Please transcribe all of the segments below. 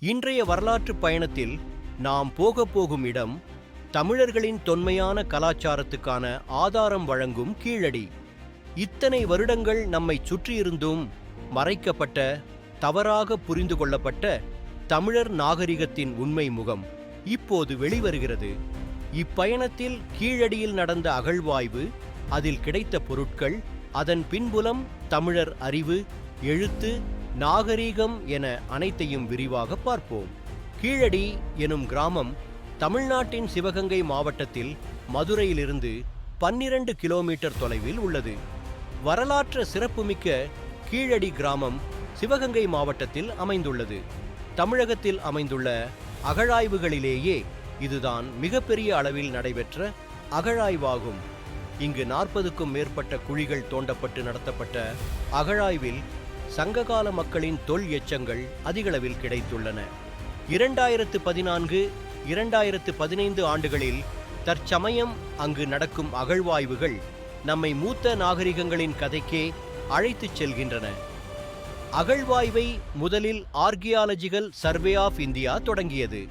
இன்றைய வரலாற்று பயணத்தில் நாம் போக போகும் இடம் தமிழர்களின் தொன்மையான கலாச்சாரத்துக்கான ஆதாரம் வழங்கும் கீழடி. இத்தனை வருடங்கள் நம்மை சுற்றியிருந்தும் மறைக்கப்பட்ட தவறாக புரிந்து கொள்ளப்பட்ட தமிழர் நாகரிகத்தின் உண்மை முகம் இப்போது வெளிவருகிறது. இப்பயணத்தில் கீழடியில் நடந்த அகழ்வாய்வு அதில் கிடைத்த பொருட்கள் அதன் பின்புலம் தமிழர் அறிவு எழுத்து நாகரீகம் என அனைத்தையும் விரிவாக பார்ப்போம். கீழடி எனும் கிராமம் தமிழ்நாட்டின் சிவகங்கை மாவட்டத்தில் மதுரையிலிருந்து பன்னிரண்டு கிலோமீட்டர் தொலைவில் உள்ளது. வரலாற்று சிறப்புமிக்க கீழடி கிராமம் சிவகங்கை மாவட்டத்தில் அமைந்துள்ளது. தமிழகத்தில் அமைந்துள்ள அகழாய்வுகளிலேயே இதுதான் மிகப்பெரிய அளவில் நடைபெற்ற அகழாய்வாகும். இங்கு நாற்பதுக்கும் மேற்பட்ட குழிகள் தோண்டப்பட்டு நடத்தப்பட்ட அகழாய்வில் சங்ககால மக்களின் தொல் எச்சங்கள் அதிகளவில் கிடைத்துள்ளன. இரண்டாயிரத்து பதினான்கு இரண்டாயிரத்து பதினைந்து ஆண்டுகளில் தற்சமயம் அங்கு நடக்கும் அகழ்வாய்வுகள் நம்மை மூத்த நாகரிகங்களின் கதைக்கே அழைத்துச் செல்கின்றன. அகழ்வாய்வை முதலில் ஆர்கியாலஜிக்கல் சர்வே ஆஃப் இந்தியா தொடங்கியது.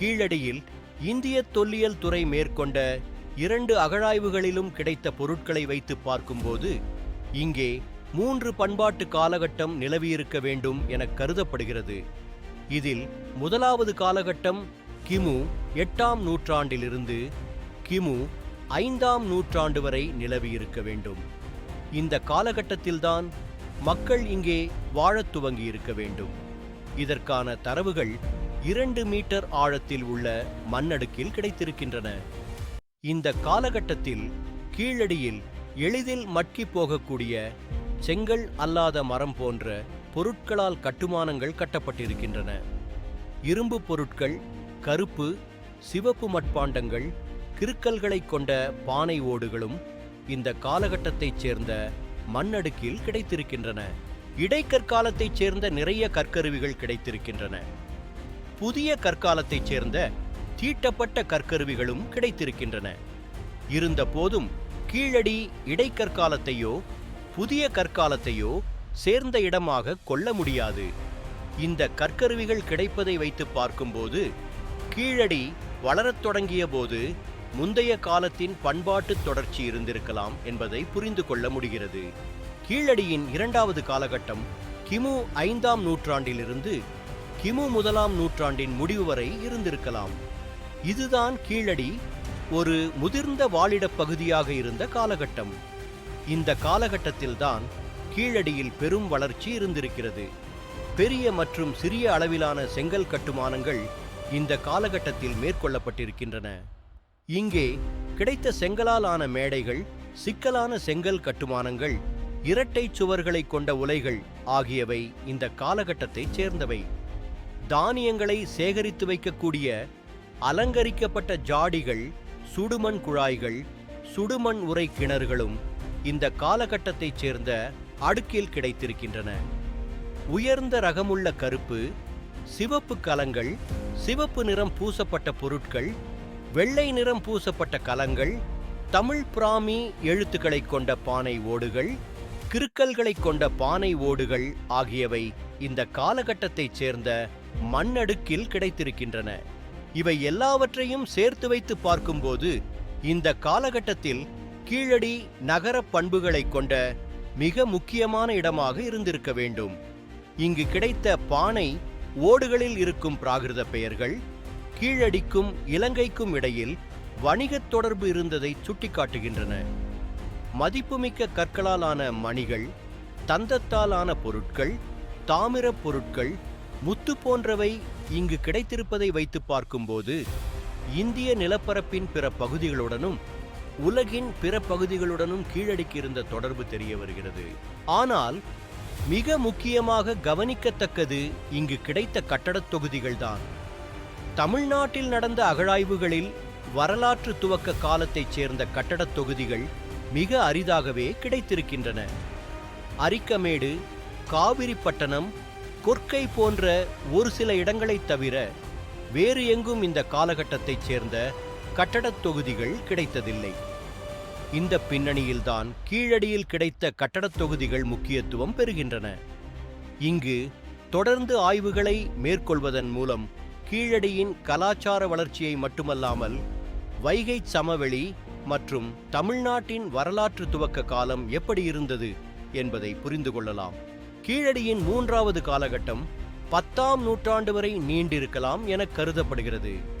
கீழடியில் இந்திய தொல்லியல் துறை மேற்கொண்ட இரண்டு அகழாய்வுகளிலும் கிடைத்த பொருட்களை வைத்து பார்க்கும்போது இங்கே மூன்று பண்பாட்டு காலகட்டம் நிலவியிருக்க வேண்டும் என கருதப்படுகிறது. இதில் முதலாவது காலகட்டம் கிமு எட்டாம் நூற்றாண்டிலிருந்து கிமு ஐந்தாம் நூற்றாண்டு வரை நிலவியிருக்க வேண்டும். இந்த காலகட்டத்தில்தான் மக்கள் இங்கே வாழத் துவங்கியிருக்க வேண்டும். இதற்கான தரவுகள் இரண்டு மீட்டர் ஆழத்தில் உள்ள மண்ணடுக்கில் கிடைத்திருக்கின்றன. இந்த காலகட்டத்தில் கீழடியில் எளிதில் மட்கி போகக்கூடிய செங்கல் அல்லாத மரம் போன்ற பொருட்களால் கட்டுமானங்கள் கட்டப்பட்டிருக்கின்றன. இரும்பு பொருட்கள் கருப்பு சிவப்பு மட்பாண்டங்கள் கிறுக்கல்களைக் கொண்ட பானை ஓடுகளும் இந்த காலகட்டத்தைச் சேர்ந்த மண்ணடுக்கில் கிடைத்திருக்கின்றன. இடைக்கற்காலத்தைச் சேர்ந்த நிறைய கற்கருவிகள் கிடைத்திருக்கின்றன. புதிய கற்காலத்தைச் சேர்ந்த தீட்டப்பட்ட கற்கருவிகளும் கிடைத்திருக்கின்றன. இருந்த போதும் கீழடி இடைக்கற்காலத்தையோ புதிய கற்காலத்தையோ சேர்ந்த இடமாக கொள்ள முடியாது. இந்த கற்கருவிகள் கிடைப்பதை வைத்து பார்க்கும்போது கீழடி வளரத் தொடங்கிய போது முந்தைய காலத்தின் பண்பாட்டு தொடர்ச்சி இருந்திருக்கலாம் என்பதை புரிந்து கொள்ள முடிகிறது. கீழடியின் இரண்டாவது காலகட்டம் கிமு ஐந்தாம் நூற்றாண்டிலிருந்து கிமு முதலாம் நூற்றாண்டின் முடிவு வரை இருந்திருக்கலாம். இதுதான் கீழடி ஒரு முதிர்ந்த வாழிடப் பகுதியாக இருந்த காலகட்டம். இந்த காலகட்டத்தில்தான் கீழடியில் பெரும் வளர்ச்சி இருந்திருக்கிறது. பெரிய மற்றும் சிறிய அளவிலான செங்கல் கட்டுமானங்கள் இந்த காலகட்டத்தில் மேற்கொள்ளப்பட்டிருக்கின்றன. இங்கே கிடைத்த செங்கலால் ஆன மேடைகள் சிக்கலான செங்கல் கட்டுமானங்கள் இரட்டை சுவர்களை கொண்ட உலைகள் ஆகியவை இந்த காலகட்டத்தைச் சேர்ந்தவை. தானியங்களை சேகரித்து வைக்கக்கூடிய அலங்கரிக்கப்பட்ட ஜாடிகள் சுடுமண் குழாய்கள் சுடுமண் உரை கிணறுகளும் இந்த காலகட்டத்தைச் சேர்ந்த அடுக்கில் கிடைத்திருக்கின்றன. உயர்ந்த ரகமுள்ள கருப்பு சிவப்பு கலங்கள் சிவப்பு நிறம் பூசப்பட்ட பொருட்கள் வெள்ளை நிறம் பூசப்பட்ட கலங்கள் தமிழ் பிராமி எழுத்துக்களைக் கொண்ட பானை ஓடுகள் கிறுக்கல்களைக் கொண்ட பானை ஓடுகள் ஆகியவை இந்த காலகட்டத்தைச் சேர்ந்த மண்ணடுக்கில் கிடைத்திருக்கின்றன. இவை எல்லாவற்றையும் சேர்த்து வைத்து பார்க்கும்போது இந்த காலகட்டத்தில் கீழடி நகர பண்புகளைக் கொண்ட மிக முக்கியமான இடமாக இருந்திருக்க வேண்டும். இங்கு கிடைத்த பானை ஓடுகளில் இருக்கும் பிராகிருத பெயர்கள் கீழடிக்கும் இலங்கைக்கும் இடையில் வணிகத் தொடர்பு இருந்ததை சுட்டிக்காட்டுகின்றன. மதிப்புமிக்க கற்களாலான மணிகள் தந்தத்தாலான பொருட்கள் தாமிரப் பொருட்கள் முத்து போன்றவை இங்கு கிடைத்திருப்பதை வைத்து பார்க்கும்போது இந்திய நிலப்பரப்பின் பிற பகுதிகளுடனும் உலகின் பிற பகுதிகளுடனும் கீழடிக்கு இருந்த தொடர்பு தெரிய வருகிறது. ஆனால் மிக முக்கியமாக கவனிக்கத்தக்கது இங்கு கிடைத்த கட்டடத் தொகுதிகள்தான் தமிழ்நாட்டில் நடந்த அகழாய்வுகளில் வரலாற்று துவக்க காலத்தைச் சேர்ந்த கட்டடத் தொகுதிகள் மிக அரிதாகவே கிடைத்திருக்கின்றன. அரிக்கமேடு காவிரிப்பட்டணம் கொற்கை போன்ற ஒரு சில இடங்களைத் தவிர வேறு எங்கும் இந்த காலகட்டத்தைச் சேர்ந்த கட்டடத் தொகுதிகள் கிடைத்ததில்லை. இந்த பின்னணியில்தான் கீழடியில் கிடைத்த கட்டடத் தொகுதிகள் முக்கியத்துவம் பெறுகின்றன. இங்கு தொடர்ந்து ஆய்வுகளை மேற்கொள்வதன் மூலம் கீழடியின் கலாச்சார வளர்ச்சியை மட்டுமல்லாமல் வைகை சமவெளி மற்றும் தமிழ்நாட்டின் வரலாற்று துவக்க காலம் எப்படி இருந்தது என்பதை புரிந்து கொள்ளலாம். கீழடியின் மூன்றாவது காலகட்டம் பத்தாம் நூற்றாண்டு வரை நீண்டிருக்கலாம் என கருதப்படுகிறது.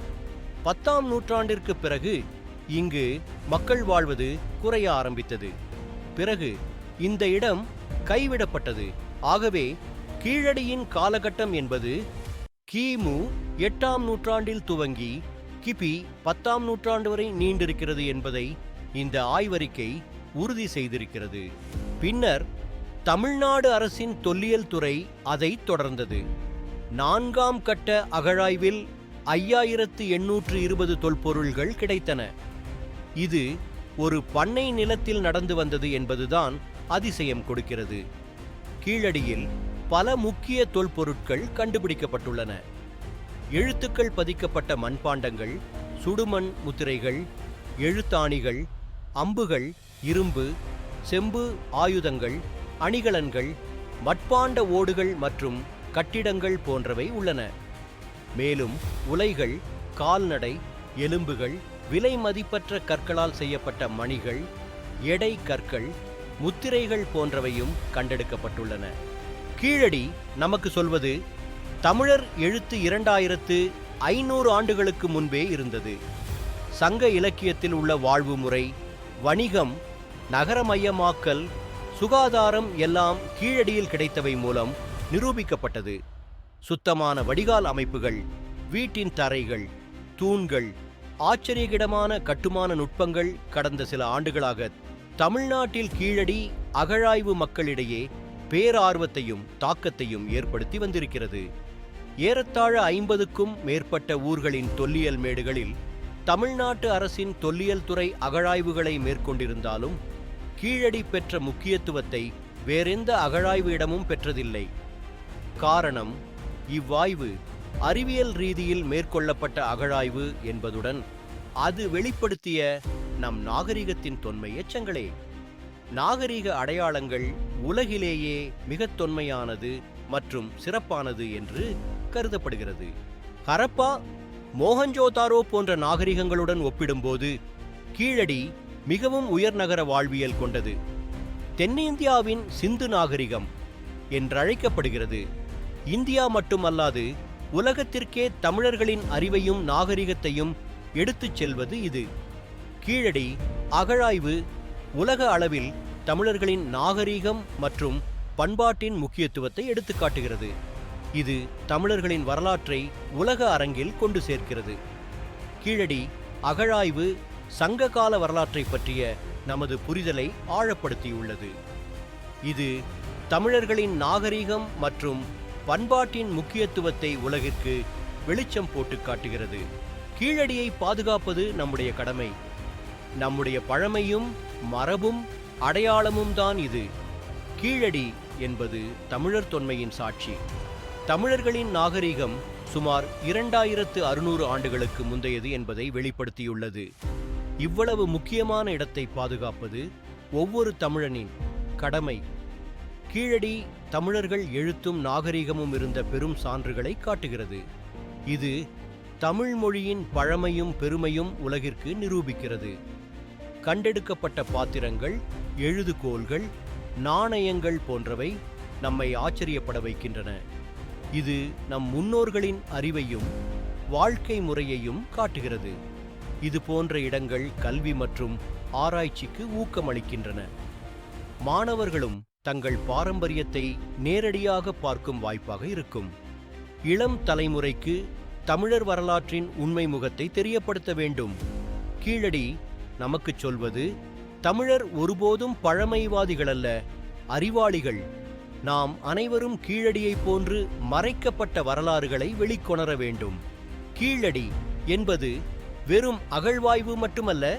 பத்தாம் நூற்றாண்டிற்கு பிறகு இங்கு மக்கள் வாழ்வது குறைய ஆரம்பித்தது. பிறகு இந்த இடம் கைவிடப்பட்டது. ஆகவே கீழடியின் காலகட்டம் என்பது கிமு எட்டாம் நூற்றாண்டில் துவங்கி கிபி பத்தாம் நூற்றாண்டு வரை நீண்டிருக்கிறது என்பதை இந்த ஆய்வறிக்கை உறுதி செய்திருக்கிறது. பின்னர் தமிழ்நாடு அரசின் தொல்லியல் துறை அதை தொடர்ந்தது. நான்காம் கட்ட அகழாய்வில் ஐயாயிரத்து எண்ணூற்று இருபது தொல்பொருள்கள் கிடைத்தன. இது ஒரு பண்ணை நிலத்தில் நடந்து வந்தது என்பதுதான் அதிசயம் கொடுக்கிறது. கீழடியில் பல முக்கிய தொல்பொருட்கள் கண்டுபிடிக்கப்பட்டுள்ளன. எழுத்துக்கள் பதிக்கப்பட்ட மண்பாண்டங்கள் சுடுமண் முத்திரைகள் எழுத்தாணிகள் அம்புகள் இரும்பு செம்பு ஆயுதங்கள் அணிகலன்கள் மட்பாண்ட ஓடுகள் மற்றும் கட்டிடங்கள் போன்றவை உள்ளன. மேலும் உலைகள் கால்நடை எலும்புகள் விலை மதிப்பற்ற கற்களால் செய்யப்பட்ட மணிகள் எடை கற்கள் முத்திரைகள் போன்றவையும் கண்டெடுக்கப்பட்டுள்ளன. கீழடி நமக்கு சொல்வது தமிழர் எழுத்து இரண்டாயிரத்து ஐநூறு ஆண்டுகளுக்கு முன்பே இருந்தது. சங்க இலக்கியத்தில் உள்ள வாழ்வு முறை வணிகம் நகரமயமாக்கல் சுகாதாரம் எல்லாம் கீழடியில் கிடைத்தவை மூலம் நிரூபிக்கப்பட்டது. சுத்தமான வடிகால் அமைப்புகள் வீட்டின் தரைகள் தூண்கள் ஆச்சரியகிடமான கட்டுமான நுட்பங்கள் கடந்த சில ஆண்டுகளாக தமிழ்நாட்டில் கீழடி அகழாய்வு மக்களிடையே பேரார்வத்தையும் தாக்கத்தையும் ஏற்படுத்தி வந்திருக்கிறது. ஏறத்தாழ ஐம்பதுக்கும் மேற்பட்ட ஊர்களின் தொல்லியல் மேடுகளில் தமிழ்நாட்டு அரசின் தொல்லியல் துறை அகழாய்வுகளை மேற்கொண்டிருந்தாலும் கீழடி பெற்ற முக்கியத்துவத்தை வேறெந்த அகழாய்வு இடமும் பெற்றதில்லை. காரணம் இவ்வாய்வு அறிவியல் ரீதியில் மேற்கொள்ளப்பட்ட அகழாய்வு என்பதுடன் அது வெளிப்படுத்திய நம் நாகரிகத்தின் தொன்மை எச்சங்களே. நாகரிக அடையாளங்கள் உலகிலேயே மிகத் தொன்மையானது மற்றும் சிறப்பானது என்று கருதப்படுகிறது. ஹரப்பா மோகஞ்சோதாரோ போன்ற நாகரிகங்களுடன் ஒப்பிடும்போது கீழடி மிகவும் உயர்நகர வாழ்வியல் கொண்டது. தென்னிந்தியாவின் சிந்து நாகரிகம் என்றழைக்கப்படுகிறது. இந்தியா மட்டுமல்லாது உலகத்திற்கே தமிழர்களின் அறிவையும் நாகரிகத்தையும் எடுத்துச் செல்வது இது. கீழடி அகழாய்வு உலக அளவில் தமிழர்களின் நாகரிகம் மற்றும் பண்பாட்டின் முக்கியத்துவத்தை எடுத்துக்காட்டுகிறது இது தமிழர்களின் வரலாற்றை உலக அரங்கில் கொண்டு சேர்க்கிறது. கீழடி அகழாய்வு சங்ககால வரலாற்றை பற்றிய நமது புரிதலை ஆழப்படுத்தியுள்ளது. இது தமிழர்களின் நாகரிகம் மற்றும் பண்பாட்டின் முக்கியத்துவத்தை உலகிற்கு வெளிச்சம் போட்டு காட்டுகிறது. கீழடியை பாதுகாப்பது நம்முடைய கடமை. நம்முடைய பழமையும் மரபும் அடையாளமும் தான் இது. கீழடி என்பது தமிழர் தொன்மையின் சாட்சி. தமிழர்களின் நாகரிகம் சுமார் இரண்டாயிரத்து அறுநூறு ஆண்டுகளுக்கு முந்தையது என்பதை வெளிப்படுத்தியுள்ளது. இவ்வளவு முக்கியமான இடத்தை பாதுகாப்பது ஒவ்வொரு தமிழனின் கடமை. கீழடி தமிழர்கள் எழுத்தும் நாகரிகமும் இருந்த பெரும் சான்றுகளை காட்டுகிறது. இது தமிழ் மொழியின் பழமையும் பெருமையும் உலகிற்கு நிரூபிக்கிறது. கண்டெடுக்கப்பட்ட பாத்திரங்கள் எழுதுகோல்கள் நாணயங்கள் போன்றவை நம்மை ஆச்சரியப்பட வைக்கின்றன. இது நம் முன்னோர்களின் அறிவையும் வாழ்க்கை முறையையும் காட்டுகிறது. இது போன்ற இடங்கள் கல்வி மற்றும் ஆராய்ச்சிக்கு ஊக்கமளிக்கின்றன. மாணவர்களும் தங்கள் பாரம்பரியத்தை நேரடியாக பார்க்கும் வாய்ப்பாக இருக்கும். இளம் தலைமுறைக்கு தமிழர் வரலாற்றின் உண்மை முகத்தை தெரியப்படுத்த வேண்டும். கீழடி நமக்குச் சொல்வது தமிழர் ஒருபோதும் பழமைவாதிகள் அல்ல அறிவாளிகள். நாம் அனைவரும் கீழடியைப் போன்று மறைக்கப்பட்ட வரலாறுகளை வெளிக்கொணர வேண்டும். கீழடி என்பது வெறும் அகழ்வாய்வு மட்டுமல்ல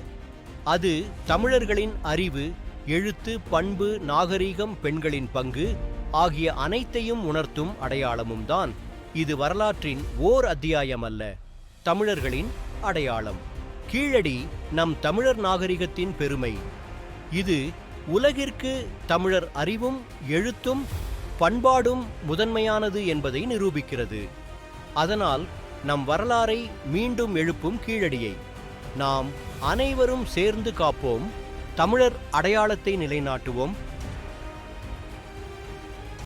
அது தமிழர்களின் அறிவு எழுத்து பண்பு நாகரீகம் பெண்களின் பங்கு ஆகிய அனைத்தையும் உணர்த்தும் அடையாளமும் தான் இது வரலாற்றின் ஓர் அத்தியாயம் அல்ல தமிழர்களின் அடையாளம். கீழடி நம் தமிழர் நாகரிகத்தின் பெருமை. இது உலகிற்கு தமிழர் அறிவும் எழுத்தும் பண்பாடும் முதன்மையானது என்பதை நிரூபிக்கிறது. அதனால் நம் வரலாறை மீண்டும் எழுப்பும் கீழடியை நாம் அனைவரும் சேர்ந்து காப்போம். தமிழர் அடையாளத்தை நிலைநாட்டுவோம்.